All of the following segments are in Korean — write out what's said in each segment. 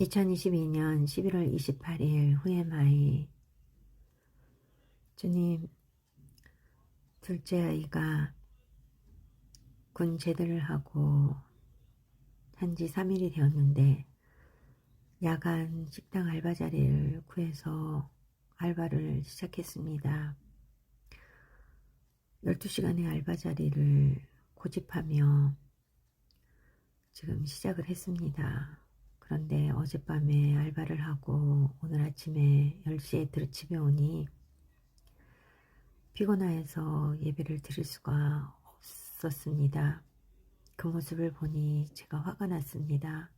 2022년 11월 28일 후에마이 주님 둘째 아이가 군 제대를 하고 한 지 3일이 되었는데 야간 식당 알바 자리를 구해서 알바를 시작했습니다. 12시간의 알바 자리를 고집하며 지금 시작을 했습니다. 그런데 어젯밤에 알바를 하고 오늘 아침에 10시에 들 집에 오니 피곤하여서 예배를 드릴 수가 없었습니다. 그 모습을 보니 제가 화가 났습니다.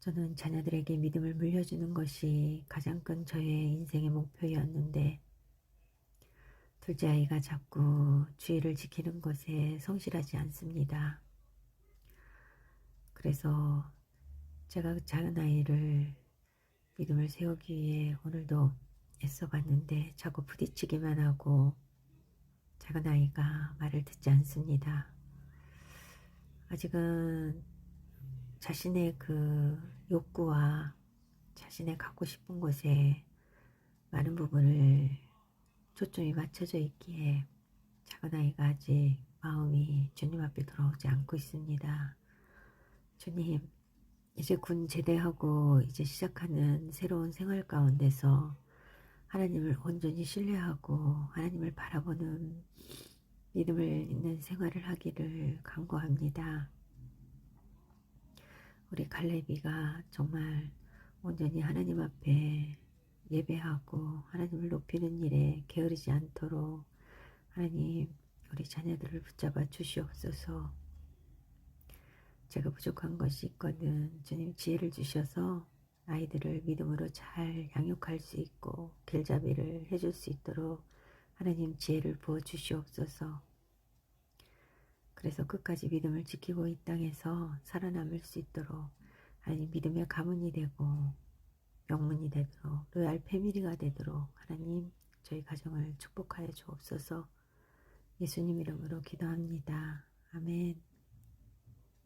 저는 자녀들에게 믿음을 물려주는 것이 가장 큰 저의 인생의 목표였는데 둘째 아이가 자꾸 주의를 지키는 것에 성실하지 않습니다. 그래서 제가 그 작은 아이를 믿음을 세우기 위해 오늘도 애써봤는데 자꾸 부딪히기만 하고 작은 아이가 말을 듣지 않습니다. 아직은 자신의 그 욕구와 자신의 갖고 싶은 것에 많은 부분을 초점이 맞춰져 있기에 작은 아이가 아직 마음이 주님 앞에 돌아오지 않고 있습니다. 주님, 이제 군 제대하고 이제 시작하는 새로운 생활 가운데서 하나님을 온전히 신뢰하고 하나님을 바라보는 믿음을 있는 생활을 하기를 간구합니다. 우리 갈래비가 정말 온전히 하나님 앞에 예배하고 하나님을 높이는 일에 게으르지 않도록 하나님 우리 자녀들을 붙잡아 주시옵소서. 제가 부족한 것이 있거든 주님 지혜를 주셔서 아이들을 믿음으로 잘 양육할 수 있고 길잡이를 해줄 수 있도록 하나님 지혜를 부어 주시옵소서. 그래서 끝까지 믿음을 지키고 이 땅에서 살아남을 수 있도록 하나님 믿음의 가문이 되고 명문이 되도록 로얄 패밀리가 되도록 하나님 저희 가정을 축복하여 주옵소서 예수님 이름으로 기도합니다. 아멘